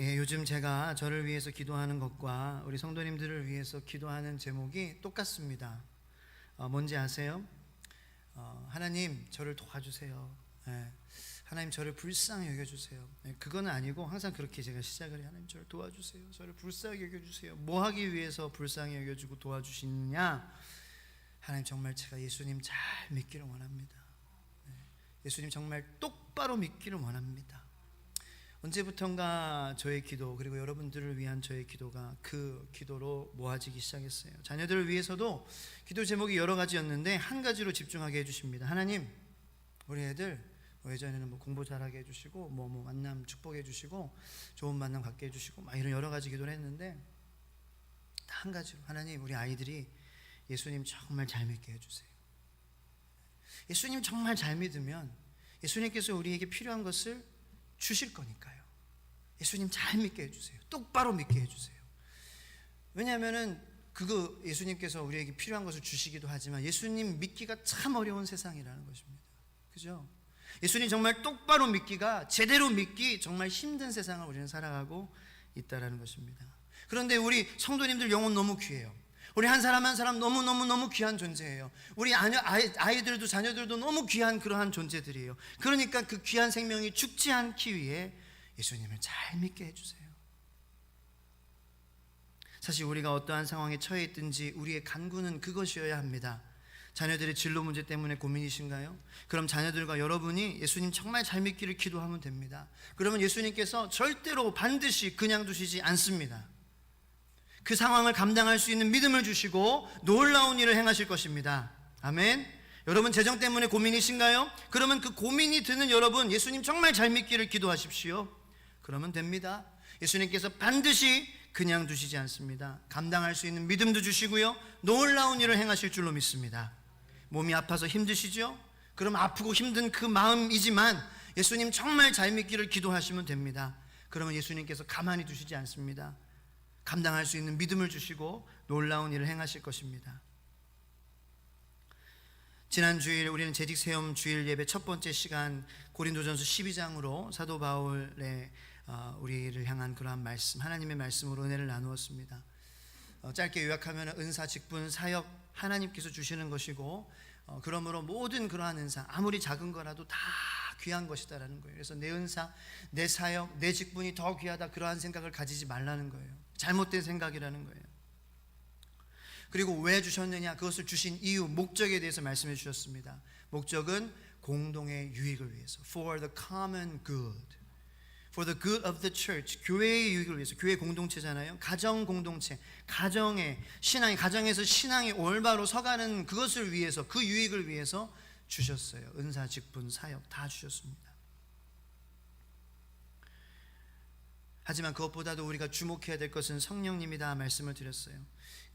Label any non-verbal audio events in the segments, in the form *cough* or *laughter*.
예, 요즘 제가 저를 위해서 기도하는 것과 우리 성도님들을 위해서 기도하는 제목이 똑같습니다. 어, 뭔지 아세요? 어, 하나님 저를 도와주세요. 예, 하나님 저를 불쌍히 여겨주세요. 예, 그거는 아니고 항상 그렇게 제가 시작을 해요. 하나님 저를 도와주세요. 저를 불쌍히 여겨주세요. 뭐 하기 위해서 불쌍히 여겨주고 도와주시느냐? 하나님 정말 제가 예수님 잘 믿기를 원합니다. 예, 예수님 정말 똑바로 믿기를 원합니다. 언제부턴가 저의 기도 그리고 여러분들을 위한 저의 기도가 그 기도로 모아지기 시작했어요. 자녀들을 위해서도 기도 제목이 여러 가지였는데 한 가지로 집중하게 해주십니다. 하나님, 우리 애들 뭐 예전에는 뭐 공부 잘하게 해주시고 뭐, 뭐 만남 축복해 주시고 좋은 만남 갖게 해주시고 막 이런 여러 가지 기도를 했는데 다한 가지로 하나님 우리 아이들이 예수님 정말 잘 믿게 해주세요. 예수님 정말 잘 믿으면 예수님께서 우리에게 필요한 것을 주실 거니까요. 예수님 잘 믿게 해주세요. 똑바로 믿게 해주세요. 왜냐하면은 그거 예수님께서 우리에게 필요한 것을 주시기도 하지만 예수님 믿기가 참 어려운 세상이라는 것입니다. 그죠? 예수님 정말 똑바로 믿기가 제대로 믿기 정말 힘든 세상을 우리는 살아가고 있다라는 것입니다. 그런데 우리 성도님들 영혼 너무 귀해요. 우리 한 사람 한 사람 너무 너무 너무 귀한 존재예요. 우리 아이, 아이 들도 자녀들도 너무 귀한 그러한 존재들이에요. 그러니까 그 귀한 생명이 죽지 않기 위해 예수님을 잘 믿게 해주세요. 사실 우리가 어떠한 상황에 처해 있든지 우리의 간구는 그것이어야 합니다. 자녀들의 진로 문제 때문에 고민이신가요? 그럼 자녀들과 여러분이 예수님 정말 잘 믿기를 기도하면 됩니다. 그러면 예수님께서 절대로 반드시 그냥 두시지 않습니다. 그 상황을 감당할 수 있는 믿음을 주시고 놀라운 일을 행하실 것입니다. 아멘. 여러분 재정 때문에 고민이신가요? 그러면 그 고민이 드는 여러분 예수님 정말 잘 믿기를 기도하십시오. 그러면 됩니다. 예수님께서 반드시 그냥 두시지 않습니다. 감당할 수 있는 믿음도 주시고요. 놀라운 일을 행하실 줄로 믿습니다. 몸이 아파서 힘드시죠? 그럼 아프고 힘든 그 마음이지만 예수님 정말 잘 믿기를 기도하시면 됩니다. 그러면 예수님께서 가만히 두시지 않습니다. 감당할 수 있는 믿음을 주시고 놀라운 일을 행하실 것입니다. 지난 주일 우리는 재직 세움 주일 예배 첫 번째 시간 고린도전서 12장으로 사도 바울의 어, 우리를 향한 그러한 말씀 하나님의 말씀으로 은혜를 나누었습니다. 어, 짧게 요약하면 은사, 직분, 사역 하나님께서 주시는 것이고 어, 그러므로 모든 그러한 은사 아무리 작은 거라도 다 귀한 것이다라는 거예요. 그래서 내 은사, 내 사역, 내 직분이 더 귀하다 그러한 생각을 가지지 말라는 거예요. 잘못된 생각이라는 거예요. 그리고 왜 주셨느냐 그것을 주신 이유 목적에 대해서 말씀해 주셨습니다. 목적은 공동의 유익을 위해서 for the common good. for the good of the church 교회의 유익을 위해서 교회 공동체잖아요. 가정 공동체, 가정의 신앙이 가정에서 신앙이 올바로 서가는 그것을 위해서 그 유익을 위해서 주셨어요. 은사, 직분, 사역 다 주셨습니다. 하지만 그것보다도 우리가 주목해야 될 것은 성령님이다 말씀을 드렸어요.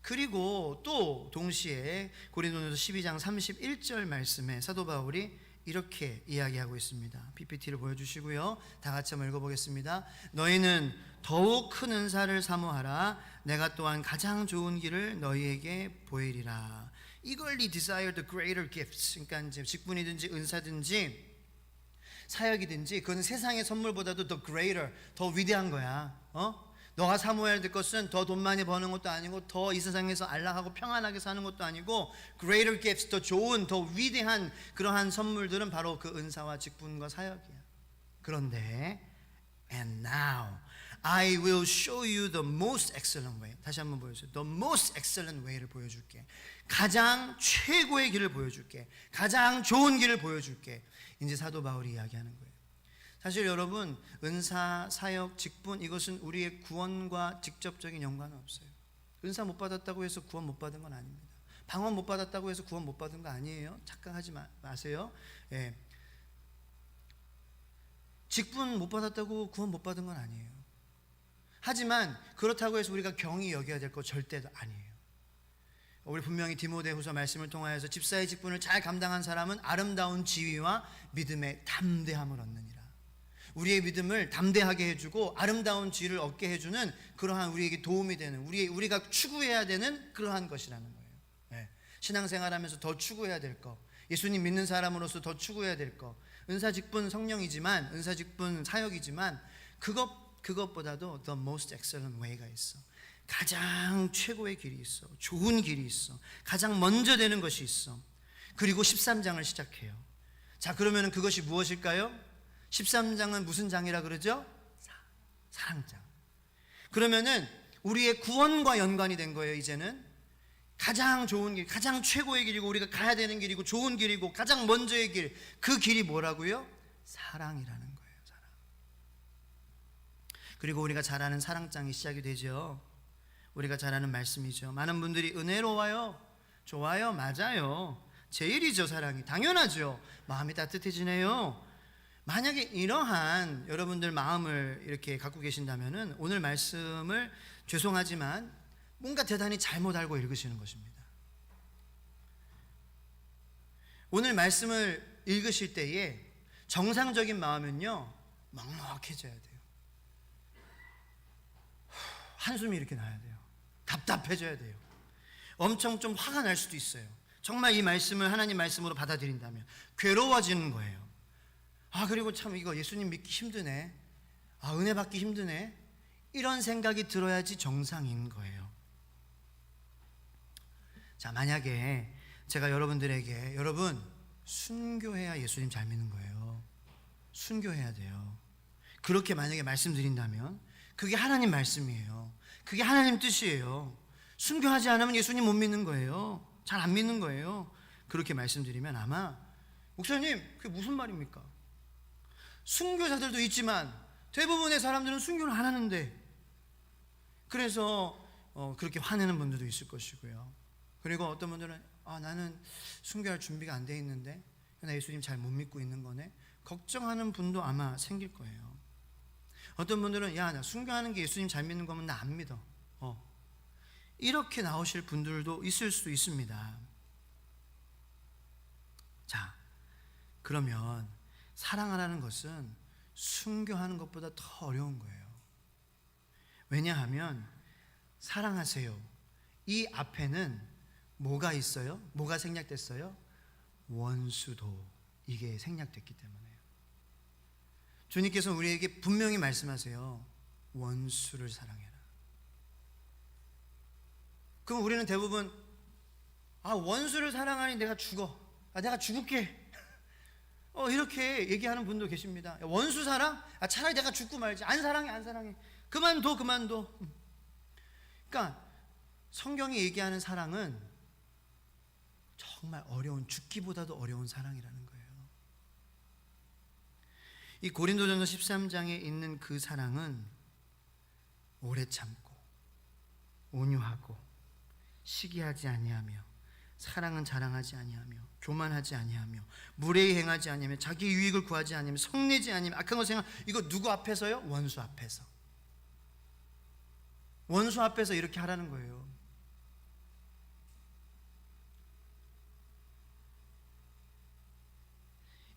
그리고 또 동시에 고린도전서 12장 31절 말씀에 사도 바울이 이렇게 이야기하고 있습니다. PPT를 보여주시고요. 다 같이 한번 읽어보겠습니다. 너희는 더욱 큰 은사를 사모하라. 내가 또한 가장 좋은 길을 너희에게 보이리라. eagerly desire the gifts. 그러니까 이제 직분이든지 은사든지 사역이든지 그건 세상의 선물보다도 더 greater, 더 위대한 거야. 어? 너가 사모해야 될 것은 더 돈 많이 버는 것도 아니고 더 이 세상에서 안락하고 평안하게 사는 것도 아니고 greater gifts 더 좋은 더 위대한 그러한 선물들은 바로 그 은사와 직분과 사역이야. 그런데 and now I will show you the most excellent way. 다시 한번 보여주세요. The most excellent way를 보여줄게. 가장 최고의 길을 보여줄게. 가장 좋은 길을 보여줄게. 이제 사도 바울이 이야기하는 거예요. 사실 여러분 은사, 사역, 직분 이것은 우리의 구원과 직접적인 연관은 없어요. 은사 못 받았다고 해서 구원 못 받은 건 아닙니다. 방언 못 받았다고 해서 구원 못 받은 거 아니에요. 착각하지 마, 마세요. 예. 직분 못 받았다고 구원 못 받은 건 아니에요. 하지만 그렇다고 해서 우리가 경히 여겨야 될 거 절대도 아니에요. 우리 분명히 디모데후서 말씀을 통하여서 집사의 직분을 잘 감당한 사람은 아름다운 지위와 믿음의 담대함을 얻느니라. 우리의 믿음을 담대하게 해주고 아름다운 지위를 얻게 해주는 그러한 우리에게 도움이 되는 우리 우리가 추구해야 되는 그러한 것이라는 거예요. 네. 신앙생활하면서 더 추구해야 될 것, 예수님 믿는 사람으로서 더 추구해야 될 것, 은사 직분 성령이지만 은사 직분 사역이지만 그것 그것보다도 the most excellent way가 있어. 가장 최고의 길이 있어. 좋은 길이 있어. 가장 먼저 되는 것이 있어. 그리고 13장을 시작해요. 자, 그러면 그것이 무엇일까요? 13장은 무슨 장이라 그러죠? 사- 사랑장. 그러면은 우리의 구원과 연관이 된 거예요, 이제는. 가장 좋은 길, 가장 최고의 길이고 우리가 가야 되는 길이고 좋은 길이고 가장 먼저의 길. 그 길이 뭐라고요? 사랑이라는 거예요, 사랑. 그리고 우리가 잘 아는 사랑장이 시작이 되죠. 우리가 잘 아는 말씀이죠. 많은 분들이 은혜로워요. 좋아요. 맞아요. 제일이죠, 사랑이. 당연하죠. 마음이 따뜻해지네요. 만약에 이러한 여러분들 마음을 이렇게 갖고 계신다면은 오늘 말씀을 죄송하지만 뭔가 대단히 잘못 알고 읽으시는 것입니다. 오늘 말씀을 읽으실 때에 정상적인 마음은요 먹먹해져야 돼요. 한숨이 이렇게 나야 돼요. 답답해져야 돼요. 엄청 좀 화가 날 수도 있어요. 정말 이 말씀을 하나님 말씀으로 받아들인다면 괴로워지는 거예요. 아 그리고 참 이거 예수님 믿기 힘드네. 아 은혜 받기 힘드네. 이런 생각이 들어야지 정상인 거예요. 자 만약에 제가 여러분들에게 여러분 순교해야 예수님 잘 믿는 거예요. 순교해야 돼요. 그렇게 만약에 말씀드린다면 그게 하나님 말씀이에요. 그게 하나님 뜻이에요. 순교하지 않으면 예수님 못 믿는 거예요. 잘 안 믿는 거예요. 그렇게 말씀드리면 아마 목사님 그게 무슨 말입니까? 순교자들도 있지만 대부분의 사람들은 순교를 안 하는데 그래서 어, 그렇게 화내는 분들도 있을 것이고요. 그리고 어떤 분들은 아 나는 순교할 준비가 안 돼 있는데 나 예수님 잘 못 믿고 있는 거네. 걱정하는 분도 아마 생길 거예요. 어떤 분들은 야 나 순교하는 게 예수님 잘 믿는 거면 나 안 믿어. 어. 이렇게 나오실 분들도 있을 수 있습니다. 자, 그러면 사랑하라는 것은 순교하는 것보다 더 어려운 거예요. 왜냐하면 사랑하세요. 이 앞에는 뭐가 있어요? 뭐가 생략됐어요? 원수도 이게 생략됐기 때문에요. 주님께서 우리에게 분명히 말씀하세요. 원수를 사랑해라. 그럼 우리는 대부분 아 원수를 사랑하니 내가 죽어. 아 내가 죽을게. *laughs* 어 이렇게 얘기하는 분도 계십니다. 야, 원수 사랑? 아 차라리 내가 죽고 말지. 안 사랑해 안 사랑해. 그만둬 그만둬. 음. 그러니까 성경이 얘기하는 사랑은 정말 어려운 죽기보다도 어려운 사랑이라는. 이 고린도전서 13장에 있는 그 사랑은 오래 참고 온유하고 시기하지 아니하며 사랑은 자랑하지 아니하며 교만하지 아니하며 무례히 행하지 아니하며 자기 유익을 구하지 아니하며 성내지 아니하며 악한 것을 행하 이거 누구 앞에서요? 원수 앞에서 원수 앞에서 이렇게 하라는 거예요.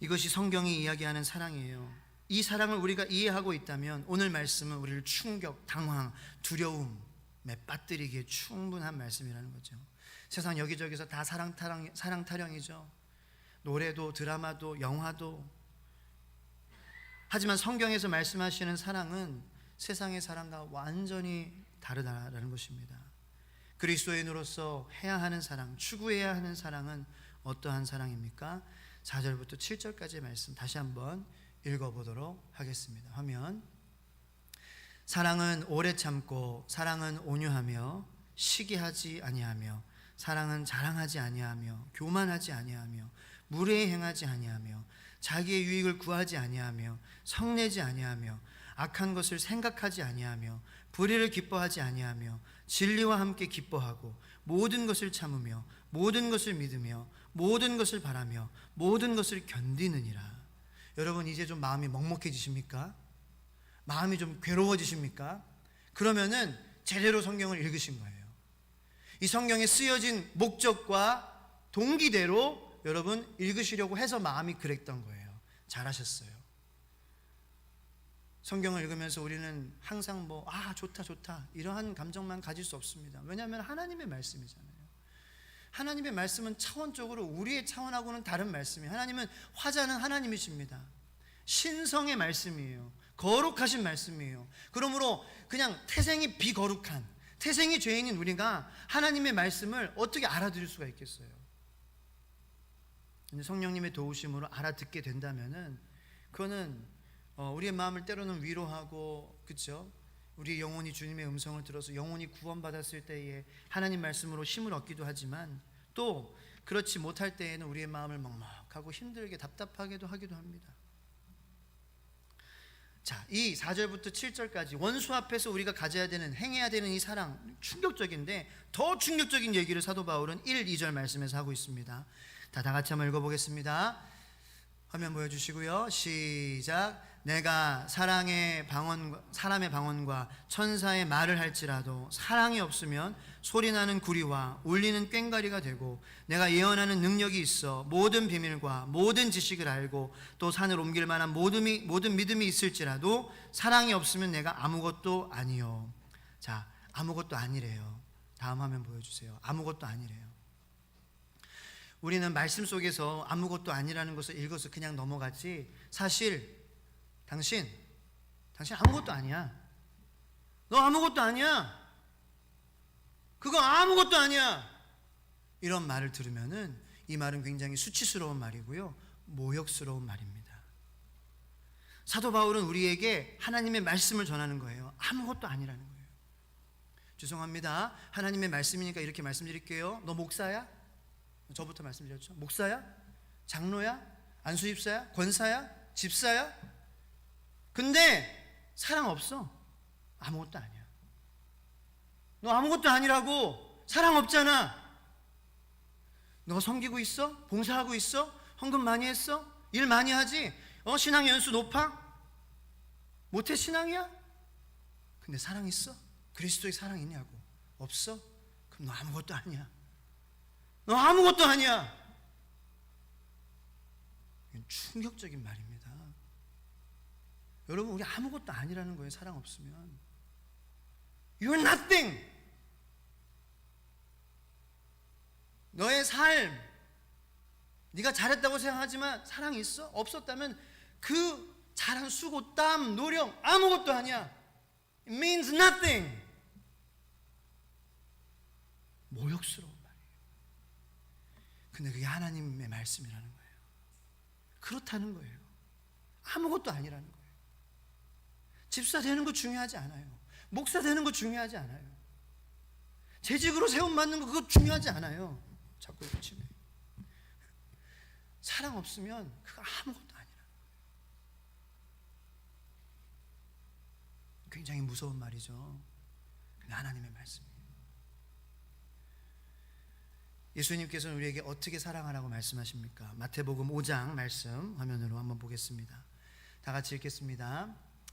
이것이 성경이 이야기하는 사랑이에요. 이 사랑을 우리가 이해하고 있다면 오늘 말씀은 우리를 충격, 당황, 두려움에 빠뜨리기에 충분한 말씀이라는 거죠. 세상 여기저기서 다 사랑 타령, 사랑 타령이죠. 노래도 드라마도 영화도 하지만 성경에서 말씀하시는 사랑은 세상의 사랑과 완전히 다르다라는 것입니다. 그리스도인으로서 해야 하는 사랑, 추구해야 하는 사랑은 어떠한 사랑입니까? 4절부터 7절까지의 말씀 다시 한번 읽어보도록 하겠습니다. 화면. 사랑은 오래 참고, 사랑은 온유하며, 시기하지 아니하며, 사랑은 자랑하지 아니하며, 교만하지 아니하며, 무례히 행하지 아니하며, 자기의 유익을 구하지 아니하며, 성내지 아니하며, 악한 것을 생각하지 아니하며, 불의를 기뻐하지 아니하며, 진리와 함께 기뻐하고, 모든 것을 참으며, 모든 것을 믿으며, 모든 것을 바라며, 모든 것을 견디느니라. 여러분 이제 좀 마음이 먹먹해지십니까? 마음이 좀 괴로워지십니까? 그러면은 제대로 성경을 읽으신 거예요. 이 성경에 쓰여진 목적과 동기대로 여러분 읽으시려고 해서 마음이 그랬던 거예요. 잘하셨어요. 성경을 읽으면서 우리는 항상 뭐, 아, 좋다, 좋다. 이러한 감정만 가질 수 없습니다. 왜냐하면 하나님의 말씀이잖아요. 하나님의 말씀은 차원적으로 우리의 차원하고는 다른 말씀이에요. 하나님은 화자는 하나님이십니다. 신성의 말씀이에요. 거룩하신 말씀이에요. 그러므로 그냥 태생이 비거룩한 태생이 죄인인 우리가 하나님의 말씀을 어떻게 알아들을 수가 있겠어요? 성령님의 도우심으로 알아듣게 된다면은 그거는 어, 우리의 마음을 때로는 위로하고 그렇죠? 우리 영혼이 주님의 음성을 들어서 영혼이 구원받았을 때에 하나님 말씀으로 힘을 얻기도 하지만 또 그렇지 못할 때에는 우리의 마음을 먹먹하고 힘들게 답답하게도 하기도 합니다. 자, 이 4절부터 7절까지 원수 앞에서 우리가 가져야 되는 행해야 되는 이 사랑 충격적인데 더 충격적인 얘기를 사도 바울은 1, 2절 말씀에서 하고 있습니다. 다, 다 같이 한번 읽어 보겠습니다. 화면 보여 주시고요. 시작. 내가 사랑의 방언, 사람의 방언과 천사의 말을 할지라도 사랑이 없으면 소리나는 구리와 울리는 꽹가리가 되고 내가 예언하는 능력이 있어 모든 비밀과 모든 지식을 알고 또 산을 옮길 만한 모든, 미- 모든 믿음이 있을지라도 사랑이 없으면 내가 아무것도 아니요. 자, 아무것도 아니래요. 다음 화면 보여주세요. 아무것도 아니래요. 우리는 말씀 속에서 아무것도 아니라는 것을 읽어서 그냥 넘어갔지 사실 당신 당신 아무것도 아니야 너 아무것도 아니야 그거 아무것도 아니야 이런 말을 들으면은 이 말은 굉장히 수치스러운 말이고요 모욕스러운 말입니다 사도 바울은 우리에게 하나님의 말씀을 전하는 거예요 아무것도 아니라는 거예요 죄송합니다 하나님의 말씀이니까 이렇게 말씀드릴게요 너 목사야? 저부터 말씀드렸죠. 목사야? 장로야? 안수집사야? 권사야? 집사야? 근데 사랑 없어. 아무것도 아니야. 너 아무것도 아니라고. 사랑 없잖아. 너 섬기고 있어? 봉사하고 있어? 헌금 많이 했어? 일 많이 하지? 어, 신앙 연수 높아? 못해 신앙이야? 근데 사랑 있어? 그리스도의 사랑 있냐고. 없어? 그럼 너 아무것도 아니야. 너 아무것도 아니야. 충격적인 말입니다. 여러분, 우리 아무것도 아니라는 거예요. 사랑 없으면. You're nothing. 너의 삶, 네가 잘했다고 생각하지만 사랑이 있어? 없었다면 그 잘한 수고, 땀, 노력 아무것도 아니야. It means nothing. 모욕스러워. 근데 그게 하나님의 말씀이라는 거예요. 그렇다는 거예요. 아무것도 아니라는 거예요. 집사 되는 거 중요하지 않아요. 목사 되는 거 중요하지 않아요. 재직으로 세움 받는 거 그거 중요하지 않아요. 자꾸 치네. 사랑 없으면 그거 아무것도 아니라. 굉장히 무서운 말이죠. 근데 하나님의 말씀. 예수님께서는 우리에게 어떻게 사랑하라고 말씀하십니까? 마태복음 5장 말씀 화면으로 한번 보겠습니다. 다 같이 읽겠습니다.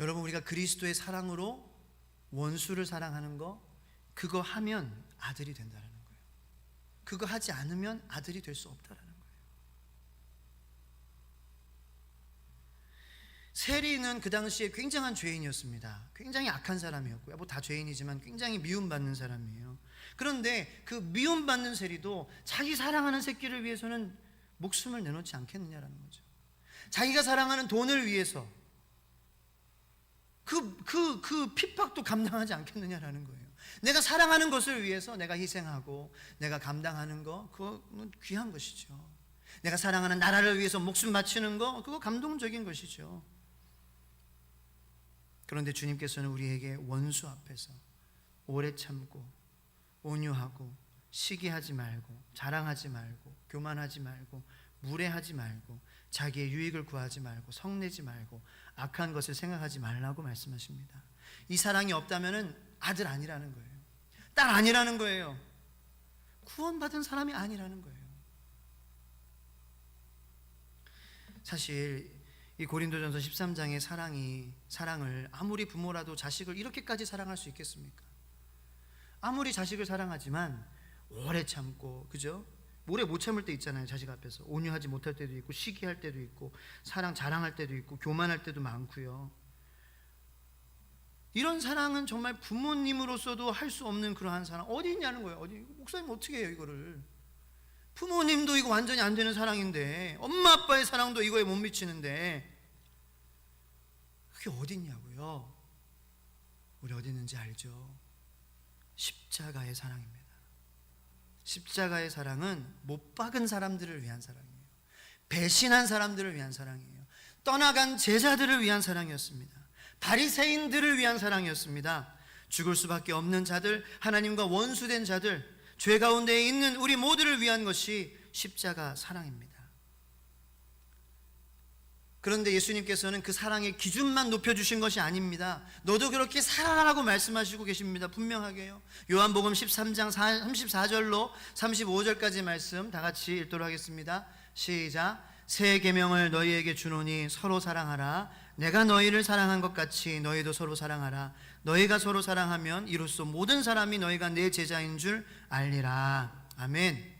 여러분 우리가 그리스도의 사랑으로 원수를 사랑하는 거 그거 하면 아들이 된다는 거예요. 그거 하지 않으면 아들이 될 수 없다라는 거예요. 세리는 그 당시에 굉장한 죄인이었습니다. 굉장히 악한 사람이었고요. 뭐 다 죄인이지만 굉장히 미움받는 사람이에요. 그런데 그 미움받는 세리도 자기 사랑하는 새끼를 위해서는 목숨을 내놓지 않겠느냐라는 거죠. 자기가 사랑하는 돈을 위해서 그, 그, 그 핍박도 감당하지 않겠느냐라는 거예요. 내가 사랑하는 것을 위해서 내가 희생하고 내가 감당하는 거, 그거는 귀한 것이죠. 내가 사랑하는 나라를 위해서 목숨 바치는 거, 그거 감동적인 것이죠. 그런데 주님께서는 우리에게 원수 앞에서 오래 참고 온유하고 시기하지 말고 자랑하지 말고 교만하지 말고 무례하지 말고 자기의 유익을 구하지 말고 성내지 말고 악한 것을 생각하지 말라고 말씀하십니다. 이 사랑이 없다면은 아들 아니라는 거예요. 딸 아니라는 거예요. 구원받은 사람이 아니라는 거예요. 사실 이 고린도전서 13장의 사랑이 사랑을 아무리 부모라도 자식을 이렇게까지 사랑할 수 있겠습니까? 아무리 자식을 사랑하지만 오래 참고 그죠? 오래 못 참을 때 있잖아요 자식 앞에서 온유하지 못할 때도 있고 시기할 때도 있고 사랑 자랑할 때도 있고 교만할 때도 많고요. 이런 사랑은 정말 부모님으로서도 할 수 없는 그러한 사랑 어디 있냐는 거예요. 어디 목사님 어떻게 해요 이거를? 부모님도 이거 완전히 안 되는 사랑인데 엄마 아빠의 사랑도 이거에 못 미치는데 그게 어디 있냐고요? 우리 어디 있는지 알죠? 십자가의 사랑입니다. 십자가의 사랑은 못 박은 사람들을 위한 사랑이에요. 배신한 사람들을 위한 사랑이에요. 떠나간 제자들을 위한 사랑이었습니다. 바리새인들을 위한 사랑이었습니다. 죽을 수밖에 없는 자들, 하나님과 원수된 자들, 죄 가운데 있는 우리 모두를 위한 것이 십자가 사랑입니다. 그런데 예수님께서는 그 사랑의 기준만 높여주신 것이 아닙니다. 너도 그렇게 살아라라고 말씀하시고 계십니다. 분명하게요. 요한복음 13장 34절로 35절까지 말씀 다 같이 읽도록 하겠습니다. 시작. 새 계명을 너희에게 주노니 서로 사랑하라. 내가 너희를 사랑한 것 같이 너희도 서로 사랑하라. 너희가 서로 사랑하면 이로써 모든 사람이 너희가 내 제자인 줄 알리라. 아멘.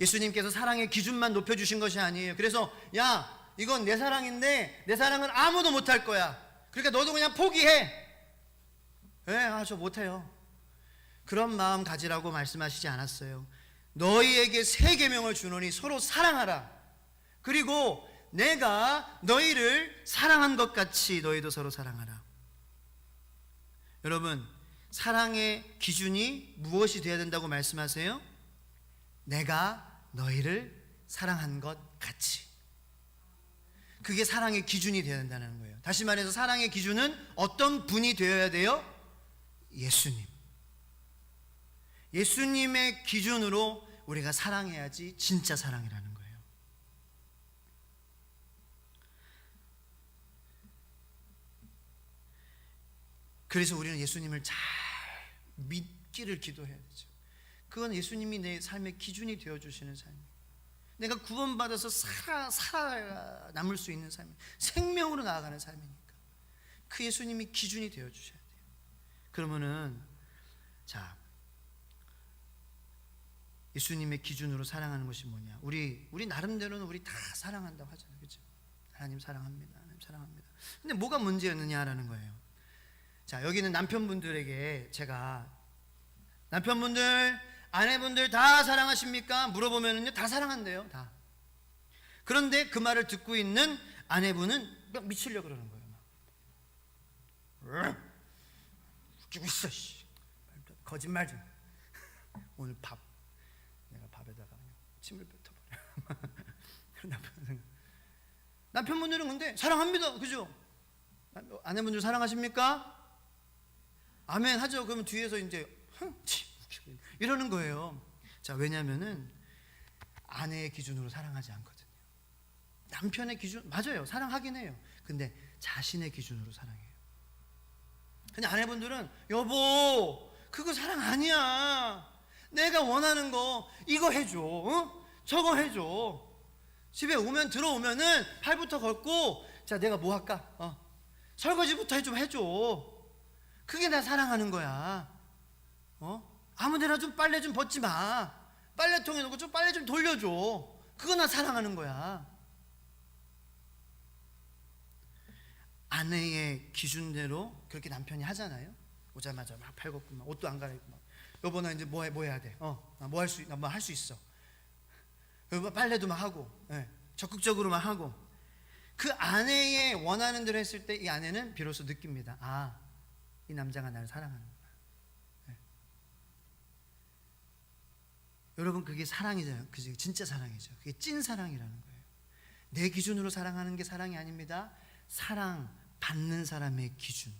예수님께서 사랑의 기준만 높여주신 것이 아니에요. 그래서 야 이건 내 사랑인데 내 사랑은 아무도 못할 거야. 그러니까 너도 그냥 포기해. 예, 아, 저 못해요. 그런 마음 가지라고 말씀하시지 않았어요. 너희에게 새 계명을 주노니 서로 사랑하라. 그리고 내가 너희를 사랑한 것 같이 너희도 서로 사랑하라. 여러분, 사랑의 기준이 무엇이 되어야 된다고 말씀하세요? 내가 너희를 사랑한 것 같이. 그게 사랑의 기준이 되어야 된다는 거예요. 다시 말해서 사랑의 기준은 어떤 분이 되어야 돼요? 예수님. 예수님의 기준으로 우리가 사랑해야지 진짜 사랑이라는 거예요. 그래서 우리는 예수님을 잘 믿기를 기도해야 되죠. 그건 예수님이 내 삶의 기준이 되어 주시는 삶이에요. 내가 구원받아서 살아 살아 남을 수 있는 삶, 생명으로 나아가는 삶이니까 그 예수님이 기준이 되어 주셔야 돼요. 그러면은 자 예수님의 기준으로 사랑하는 것이 뭐냐? 우리 우리 나름대로는 우리 다 사랑한다고 하잖아요, 그렇죠? 하나님 사랑합니다, 하나님 사랑합니다. 근데 뭐가 문제였느냐라는 거예요. 자 여기는 남편분들에게 제가 남편분들 아내분들 다 사랑하십니까? 물어보면은요 다 사랑한대요 다. 그런데 그 말을 듣고 있는 아내분은 막 미치려 그러는 거예요. 막. 웃기고 있어. 씨. 거짓말 좀. *laughs* 오늘 밥 내가 밥에다가 그냥 침을 뱉어버려. *laughs* 남편 남편분들은 근데 사랑합니다, 그죠? 아내분들 사랑하십니까? 아멘 하죠. 그러면 뒤에서 이제 흥, 치, 이러는 거예요. 자, 왜냐면은 아내의 기준으로 사랑하지 않거든요. 남편의 기준 맞아요. 사랑하긴 해요. 근데 자신의 기준으로 사랑해요. 근데 아내분들은 여보, 그거 사랑 아니야. 내가 원하는 거 이거 해줘. 어? 저거 해줘. 집에 오면 들어오면은 팔부터 걷고 자 내가 뭐 할까? 어. 설거지부터 좀 해줘. 그게 나 사랑하는 거야. 어? 아무데나 좀 빨래 좀 벗지 마. 빨래통에 넣고 좀 빨래 좀 돌려줘. 그거 나 사랑하는 거야. 아내의 기준대로 그렇게 남편이 하잖아요. 오자마자 막 팔걷고 막 옷도 안 갈아입고 막 여보 나 이제 뭐, 해, 뭐 해야 돼? 어, 나 뭐 할 수, 나 뭐 할 수 있어. 여보 빨래도 막 하고, 예, 적극적으로만 하고. 그 아내의 원하는 대로 했을 때 이 아내는 비로소 느낍니다. 아, 이 남자가 나를 사랑하는. 여러분 그게 사랑이죠. 그게 진짜 사랑이죠. 그게 찐 사랑이라는 거예요. 내 기준으로 사랑하는 게 사랑이 아닙니다. 사랑 받는 사람의 기준.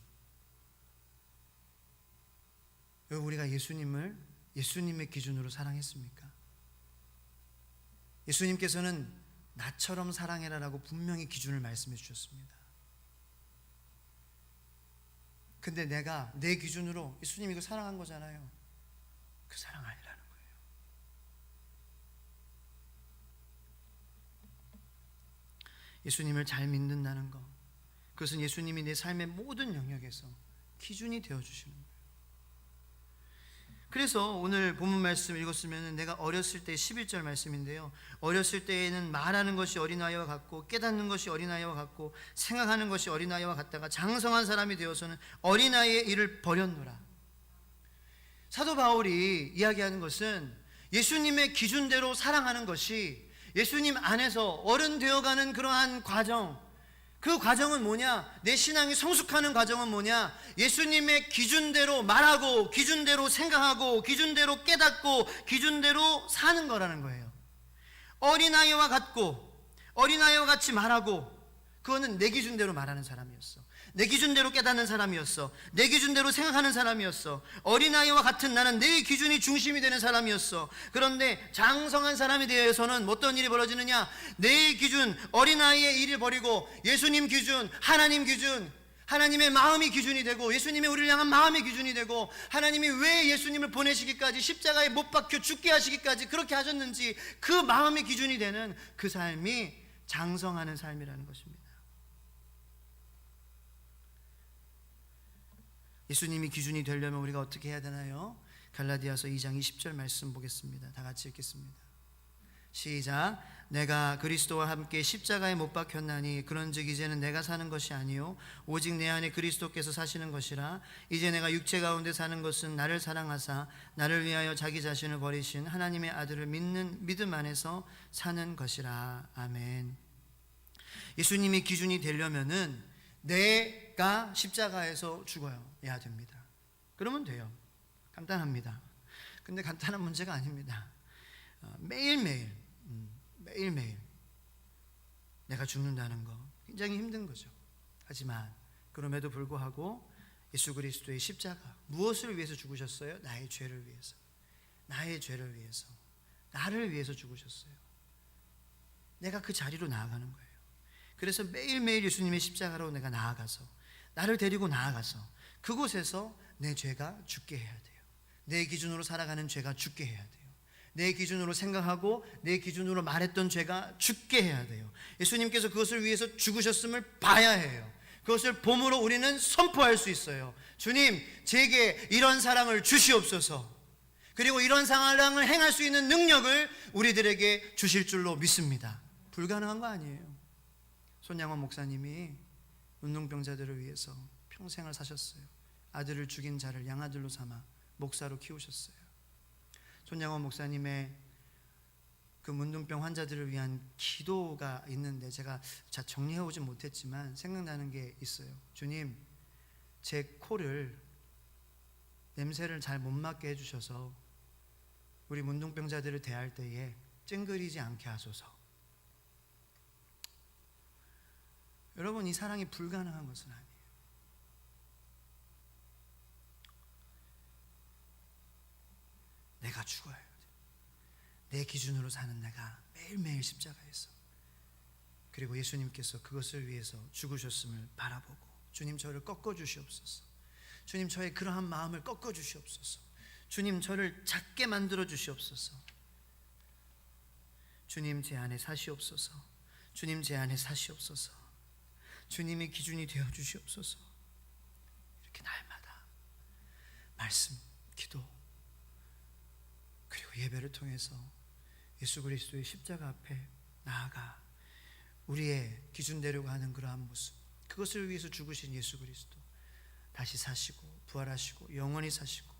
여러분 우리가 예수님을 예수님의 기준으로 사랑했습니까? 예수님께서는 나처럼 사랑해라라고 분명히 기준을 말씀해 주셨습니다. 근데 내가 내 기준으로 예수님 이거 사랑한 거잖아요. 그 사랑 아니라는 거 예수님을 잘 믿는다는 것. 그것은 예수님이 내 삶의 모든 영역에서 기준이 되어 주시는 거예요. 그래서 오늘 본문 말씀 읽었으면 내가 어렸을 때 11절 말씀인데요. 어렸을 때에는 말하는 것이 어린아이와 같고 깨닫는 것이 어린아이와 같고 생각하는 것이 어린아이와 같다가 장성한 사람이 되어서는 어린아이의 일을 버렸노라. 사도 바울이 이야기하는 것은 예수님의 기준대로 사랑하는 것이 예수님 안에서 어른 되어가는 그러한 과정, 그 과정은 뭐냐? 내 신앙이 성숙하는 과정은 뭐냐? 예수님의 기준대로 말하고, 기준대로 생각하고, 기준대로 깨닫고, 기준대로 사는 거라는 거예요. 어린아이와 같고, 어린아이와 같이 말하고, 그거는 내 기준대로 말하는 사람이었어. 내 기준대로 깨닫는 사람이었어. 내 기준대로 생각하는 사람이었어. 어린아이와 같은 나는 내 기준이 중심이 되는 사람이었어. 그런데 장성한 사람에 대해서는 어떤 일이 벌어지느냐? 내 기준, 어린아이의 일을 버리고 예수님 기준, 하나님 기준, 하나님의 마음이 기준이 되고 예수님의 우리를 향한 마음의 기준이 되고 하나님이 왜 예수님을 보내시기까지 십자가에 못 박혀 죽게 하시기까지 그렇게 하셨는지 그 마음의 기준이 되는 그 삶이 장성하는 삶이라는 것입니다. 예수님이 기준이 되려면 우리가 어떻게 해야 되나요? 갈라디아서 2장 20절 말씀 보겠습니다. 다 같이 읽겠습니다. 시작. 내가 그리스도와 함께 십자가에 못 박혔나니 그런즉 이제는 내가 사는 것이 아니요 오직 내 안에 그리스도께서 사시는 것이라 이제 내가 육체 가운데 사는 것은 나를 사랑하사 나를 위하여 자기 자신을 버리신 하나님의 아들을 믿는 믿음 안에서 사는 것이라 아멘. 예수님이 기준이 되려면은 내가 십자가에서 죽어 야 됩니다. 그러면 돼요. 간단합니다. 근데 간단한 문제가 아닙니다. 어, 매일매일, 음, 매일매일 내가 죽는다는 거 굉장히 힘든 거죠. 하지만 그럼에도 불구하고 예수 그리스도의 십자가 무엇을 위해서 죽으셨어요? 나의 죄를 위해서. 나의 죄를 위해서. 나를 위해서 죽으셨어요. 내가 그 자리로 나아가는 거예요. 그래서 매일매일 예수님의 십자가로 내가 나아가서 나를 데리고 나아가서 그곳에서 내 죄가 죽게 해야 돼요. 내 기준으로 살아가는 죄가 죽게 해야 돼요. 내 기준으로 생각하고 내 기준으로 말했던 죄가 죽게 해야 돼요. 예수님께서 그것을 위해서 죽으셨음을 봐야 해요. 그것을 봄으로 우리는 선포할 수 있어요. 주님, 제게 이런 사랑을 주시옵소서. 그리고 이런 사랑을 행할 수 있는 능력을 우리들에게 주실 줄로 믿습니다. 불가능한 거 아니에요. 손양원 목사님이 운동병자들을 위해서 평생을 사셨어요. 아들을 죽인 자를 양아들로 삼아 목사로 키우셨어요. 손양원 목사님의 그 문둥병 환자들을 위한 기도가 있는데 제가 자 정리해 오진 못했지만 생각나는 게 있어요. 주님, 제 코를 냄새를 잘 못 맡게 해 주셔서 우리 문둥병자들을 대할 때에 찡그리지 않게 하소서. 여러분 이 사랑이 불가능한 것은 아니에요. 내가 죽어야 돼. 내 기준으로 사는 내가 매일매일 십자가에서 그리고 예수님께서 그것을 위해서 죽으셨음을 바라보고 주님 저를 꺾어 주시옵소서. 주님 저의 그러한 마음을 꺾어 주시옵소서. 주님 저를 작게 만들어 주시옵소서. 주님 제 안에 사시옵소서. 주님 제 안에 사시옵소서. 주님의 기준이 되어 주시옵소서. 이렇게 날마다 말씀, 기도 예배를 통해서 예수 그리스도의 십자가 앞에 나아가 우리의 기준대로 가는 그러한 모습 그것을 위해서 죽으신 예수 그리스도 다시 사시고 부활하시고 영원히 사시고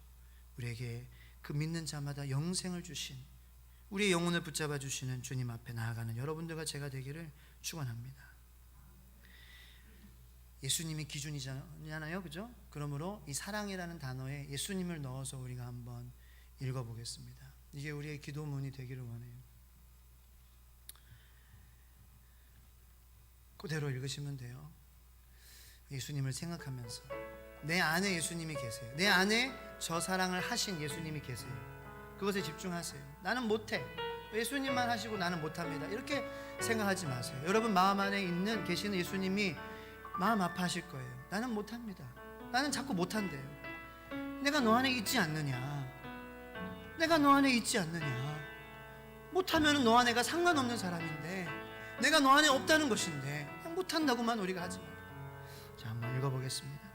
우리에게 그 믿는 자마다 영생을 주신 우리의 영혼을 붙잡아 주시는 주님 앞에 나아가는 여러분들과 제가 되기를 축원합니다. 예수님이 기준이잖아요. 그죠? 그러므로 이 사랑이라는 단어에 예수님을 넣어서 우리가 한번 읽어 보겠습니다. 이게 우리의 기도문이 되기를 원해요. 그대로 읽으시면 돼요. 예수님을 생각하면서 내 안에 예수님이 계세요. 내 안에 저 사랑을 하신 예수님이 계세요. 그것에 집중하세요. 나는 못해. 예수님만 하시고 나는 못합니다. 이렇게 생각하지 마세요. 여러분 마음 안에 있는 계시는 예수님이 마음 아파하실 거예요. 나는 못합니다. 나는 자꾸 못한대요. 내가 너 안에 있지 않느냐? 내가 너 안에 있지 않느냐? 못하면 너 안에가 상관없는 사람인데 내가 너 안에 없다는 것인데 못한다고만 우리가 하지. 말고 자 한번 읽어보겠습니다.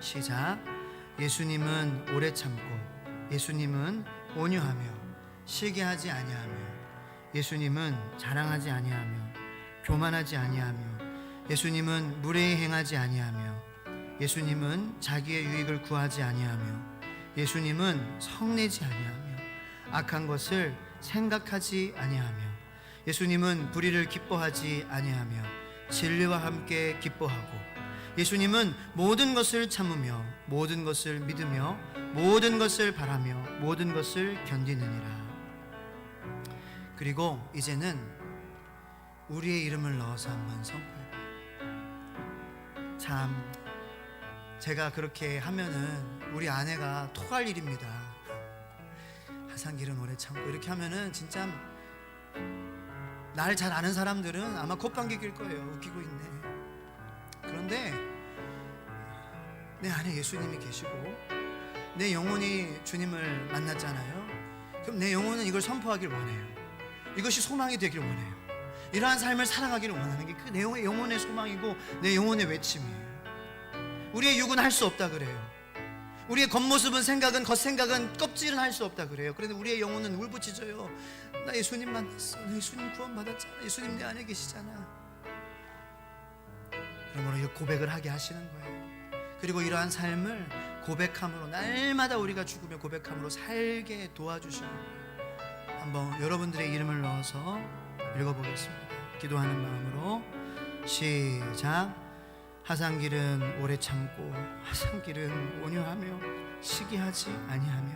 시작. 예수님은 오래 참고 예수님은 온유하며 시기 하지 아니하며 예수님은 자랑하지 아니하며 교만하지 아니하며 예수님은 무례히 행하지 아니하며 예수님은 자기의 유익을 구하지 아니하며 예수님은 성내지 아니하며 악한 것을 생각하지 아니하며 예수님은 불의를 기뻐하지 아니하며 진리와 함께 기뻐하고 예수님은 모든 것을 참으며 모든 것을 믿으며 모든 것을 바라며 모든 것을 견디느니라. 그리고 이제는 우리의 이름을 넣어서 한번 선포해. 참 제가 그렇게 하면은 우리 아내가 토할 일입니다. 하산길은 오래 참고 이렇게 하면은 진짜 날 잘 아는 사람들은 아마 콧방귀 낄 거예요. 웃기고 있네. 그런데 내 안에 예수님이 계시고 내 영혼이 주님을 만났잖아요. 그럼 내 영혼은 이걸 선포하길 원해요. 이것이 소망이 되길 원해요. 이러한 삶을 살아가기를 원하는 게 그 내 영혼의 소망이고 내 영혼의 외침이에요. 우리의 육은 할 수 없다 그래요. 우리의 겉모습은 생각은 겉생각은 껍질은 할 수 없다 그래요. 그런데 우리의 영혼은 울부짖어요. 나 예수님 만났어. 나 예수님 구원받았잖아. 예수님 내 안에 계시잖아. 그러므로 이 고백을 하게 하시는 거예요. 그리고 이러한 삶을 고백함으로 날마다 우리가 죽으며 고백함으로 살게 도와주시는. 한번 여러분들의 이름을 넣어서 읽어보겠습니다. 기도하는 마음으로 시작. 하산길은 오래 참고 하산길은 온유하며 시기하지 아니하며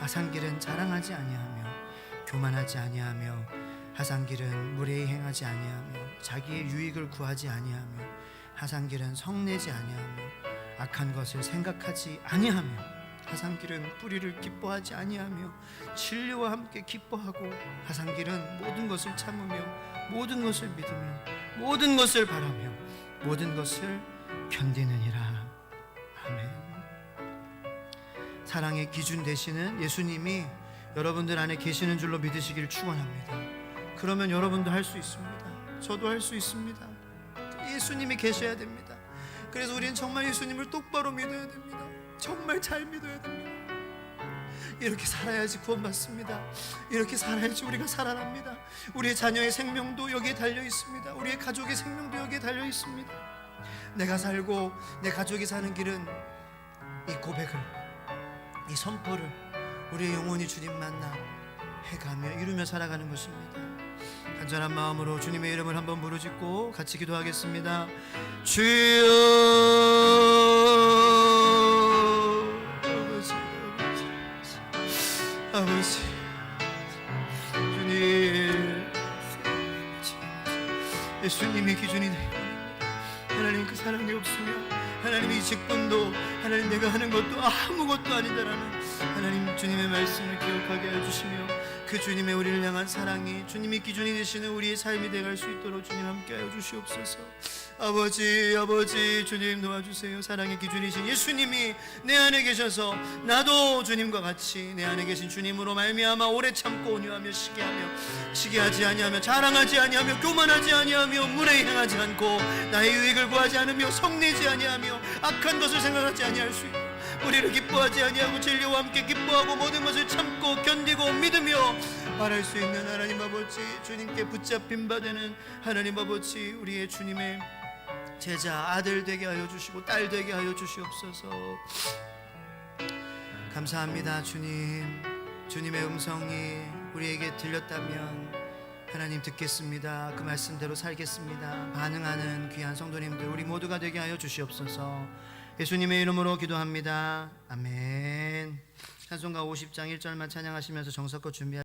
하산길은 자랑하지 아니하며 교만하지 아니하며 하산길은 무례히 행하지 아니하며 자기의 유익을 구하지 아니하며 하산길은 성내지 아니하며 악한 것을 생각하지 아니하며 하산길은 뿌리를 기뻐하지 아니하며 진리와 함께 기뻐하고 하산길은 모든 것을 참으며 모든 것을 믿으며 모든 것을 바라며 모든 것을 견디느니라. 아멘. 사랑의 기준 되시는 예수님이 여러분들 안에 계시는 줄로 믿으시길 축원합니다. 그러면 여러분도 할 수 있습니다. 저도 할 수 있습니다. 예수님이 계셔야 됩니다. 그래서 우리는 정말 예수님을 똑바로 믿어야 됩니다. 정말 잘 믿어야 됩니다 이렇게 살아야지 구원받습니다. 이렇게 살아야지 우리가 살아납니다. 우리의 자녀의 생명도 여기에 달려 있습니다. 우리의 가족의 생명도 여기에 달려 있습니다. 내가 살고 내 가족이 사는 길은 이 고백을, 이 선포를 우리의 영혼이 주님 만나 해가며 이루며 살아가는 것입니다. 간절한 마음으로 주님의 이름을 한번 부르짖고 같이 기도하겠습니다. 주여 아버지. 주님 예수님이 기준이 되고 하나님 그 사랑이 없으면 하나님 이 직분도 하나님 내가 하는 것도 아무것도 아니다라는 하나님 주님의 말씀을 기억하게 해주시며 그 주님의 우리를 향한 사랑이 주님이 기준이 되시는 우리의 삶이 되갈 수 있도록 주님 함께하여 주시옵소서. 아버지 아버지 주님 도와주세요. 사랑의 기준이신 예수님이 내 안에 계셔서 나도 주님과 같이 내 안에 계신 주님으로 말미암아 오래 참고 온유하며 시기하며 시기하지 아니하며 자랑하지 아니하며 교만하지 아니하며 무례히 행하지 않고 나의 유익을 구하지 않으며 성내지 아니하며 악한 것을 생각하지 아니할 수 있고 우리를 기뻐하지 아니하고 진리와 함께 기뻐하고 모든 것을 참고 견디고 믿으며 바랄 수 있는 하나님 아버지 주님께 붙잡힌 바 되는 하나님 아버지 우리의 주님의 제자 아들 되게 하여 주시고 딸 되게 하여 주시옵소서. 감사합니다 주님. 주님의 음성이 우리에게 들렸다면 하나님 듣겠습니다. 그 말씀대로 살겠습니다. 반응하는 귀한 성도님들 우리 모두가 되게 하여 주시옵소서 예수님의 이름으로 기도합니다. 아멘. 찬송가 50장 1절만 찬양하시면서 정석껏 준비하